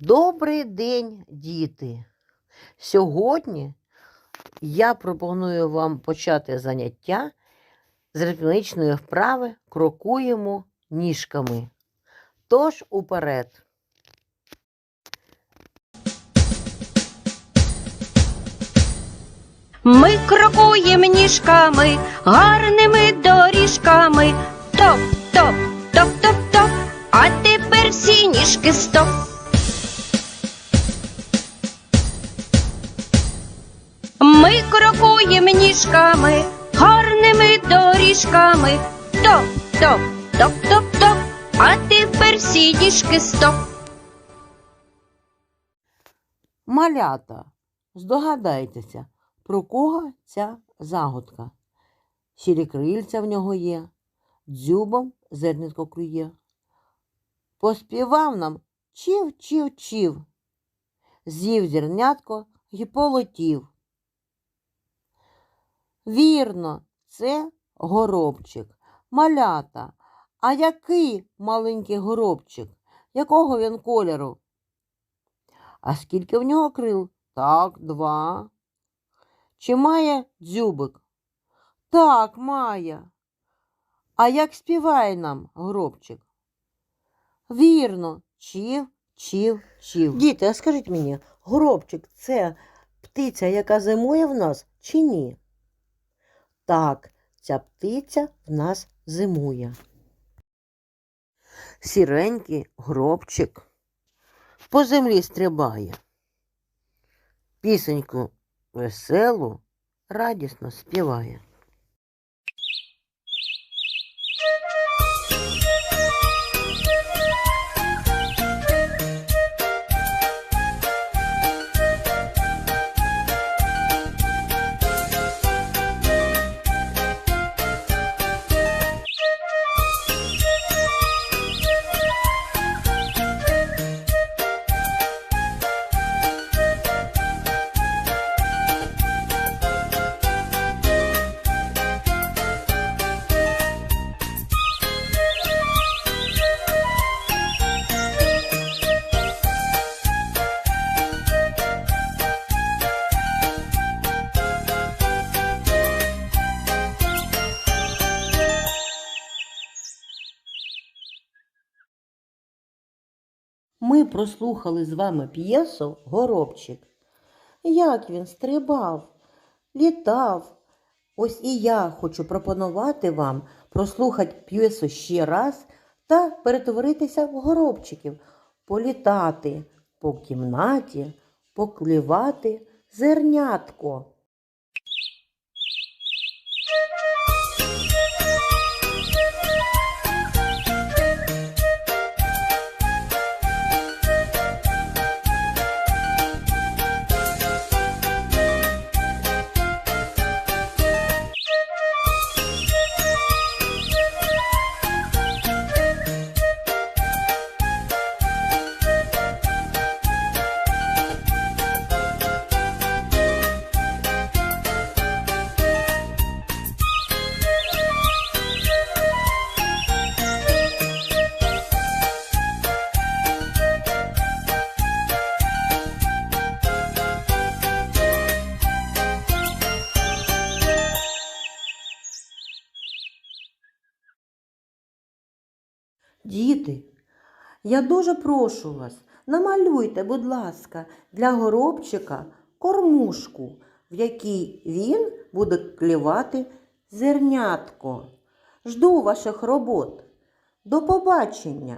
Добрий день, діти! Сьогодні я пропоную вам почати заняття з ритмічної вправи крокуємо ніжками. Тож уперед. Ми крокуємо ніжками, гарними доріжками. Топ, топ, топ, топ, топ. А тепер всі ніжки стоп. Ми крокуємо ніжками, гарними доріжками. Топ, топ, топ, топ, топ. А тепер всі ніжки стоп. Малята, здогадайтеся, про кого ця загадка. Сірі крильця в нього є, дзюбом зернятко клює. Поспівав нам чів, чів, чів, з'їв зернятко й полетів. Вірно, це горобчик. Малята. А який маленький горобчик? Якого він кольору? А скільки в нього крил? Так, два. Чи має дзюбик? Так, має. А як співає нам гробчик? Вірно, чів, чів, чів. Діти, а скажіть мені, гробчик це птиця, яка зимує в нас чи ні? Так, ця птиця в нас зимує. Сіренький гробчик по землі стрибає. Пісеньку веселу, радісно співає. Ми прослухали з вами п'єсу Горобчик. Як він стрибав, літав. Ось і я хочу пропонувати вам прослухати п'єсу ще раз та перетворитися в горобчиків, політати по кімнаті, поклівати зернятко. Діти, я дуже прошу вас, намалюйте, будь ласка, для горобчика кормушку, в якій він буде клівати зернятко. Жду ваших робот. До побачення!